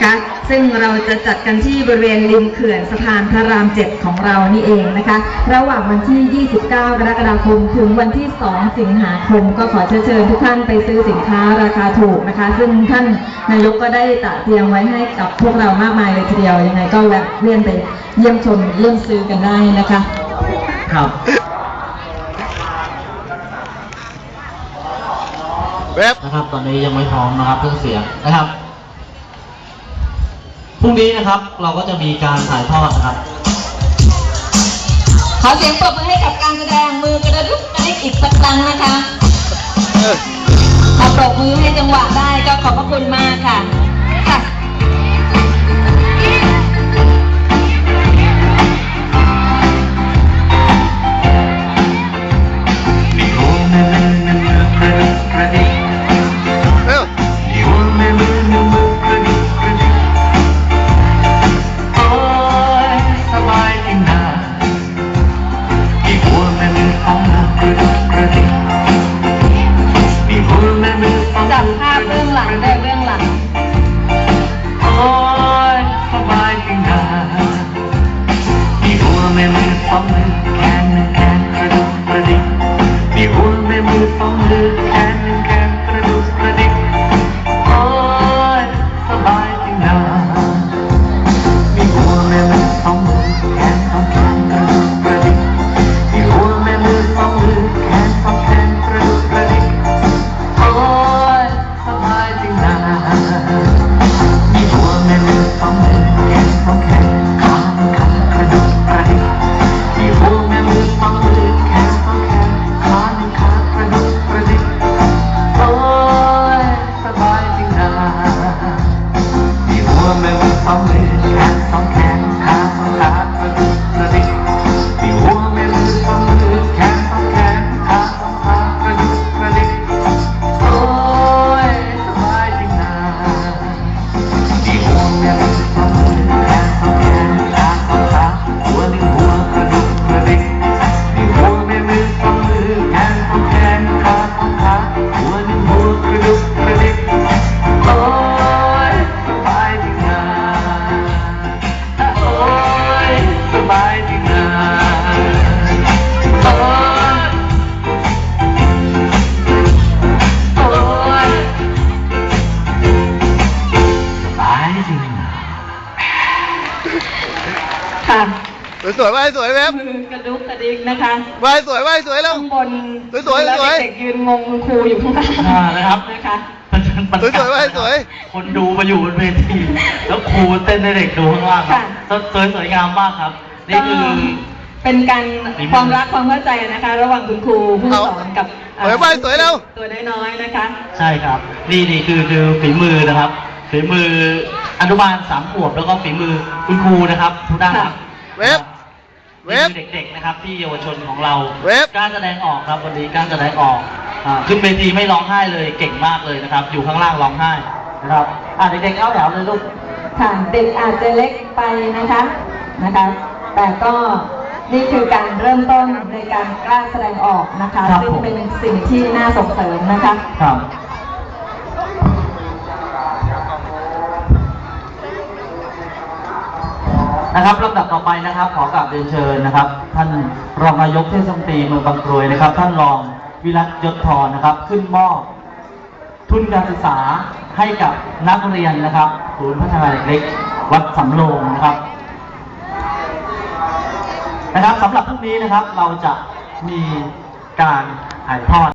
นะคะซึ่งเราจะจัดกันที่บริเวณริมเขื่อนสะพานพระราม7ของเรานี่เองนะคะ ระหว่างวันที่ 29 กรกฎาคม ถึงวันที่ 2 สิงหาคม ก็ขอเชิญเชิญทุกท่านไปซื้อสินค้าราคาถูกนะคะ ซึ่งท่านนายกก็ได้ตระเตรียมไว้ให้กับพวกเรามากมายเลยทีเดียว ยังไงก็แวะเวียนไปเยี่ยมชมเยี่ยมซื้อกันได้นะคะ ครับเว็บนะครับ ตอนนี้ยังไม่พร้อมนะครับเครื่องเสียงนะครับ พรุ่งนี้นะครับเราก็จะมีการถ่ายทอดนะครับ ขอเสียงปรบมือให้กับการแสดงมือกระดุกกระดิกอีกสักครั้งนะคะเออถ้าปรบมือให้จังหวะได้ก็ขอบพระคุณมากค่ะับภาพเบื้องหลังได้เบื้องหลัง โอ้ยสบายจริงนะมีหัวแม่มือสองมือ มีหั สวยๆไหว้สวยเว็บมือกระดุกกระดิกนะคะไหว้สวยไหว้สวยแล้ว ข้างบนสวยๆแล้วสวยๆ เด็กๆยืนงงคุณครูอยู่ข้างล่างอ่านะครับ นะคะมันเป็นบรรกาศสวยๆไว้สวย คนดูมาอยู่บนเวทีแล้วครูเต้นให้เด็กดูข้างล่างครับสวยสวยงามมากครับ นี่คือ เป็นการฝีมือความรักความเข้าใจนะคะ ระหว่างคุณครูผู้สอนกับเอาไว้ไว้สวยแล้ว ตัวน้อยๆนะคะใช่ครับ นี่นี่คือคือฝีมือนะครับ ฝีมืออนุบาลสามขวบแล้วก็ฝีมือคุณครูนะครับทุกด้านครับ เว็บ เว็บนี่คือเด็กๆนะครับที่เยาวชนของเราเว็บ กล้ารแสดงออกครับวันนี้กล้ารแสดงออกอ่าขึ้นเวทีไม่ร้องไห้เลยเก่งมากเลยนะครับ อยู่ข้างล่างร้องไห้นะครับอ่าเด็กๆเข้าแถวเลยลูก ค่ะเด็กอาจจะเล็กไปนะคะนะคะ แต่ก็นี่คือการเริ่มต้นในการกล้าแสดงออกนะคะครับซึ่งผม เป็นสิ่งที่น่าส่งเสริมนะคะ ครับ นะครับลำดับต่อไปนะครับ ขอกราบเรียนเชิญนะครับ ท่านรองนายกเทศมนตรีเมืองบางกรวยนะครับ ท่านรองวิรัตยศธรนะครับ ขึ้นมอบทุนการศึกษาให้กับนักเรียนนะครับศูนย์พัฒนาเด็กเล็กวัดสำโรงนะครับ นะครับสำหรับพรุ่งนี้นะครับเราจะมีการถ่ายทอด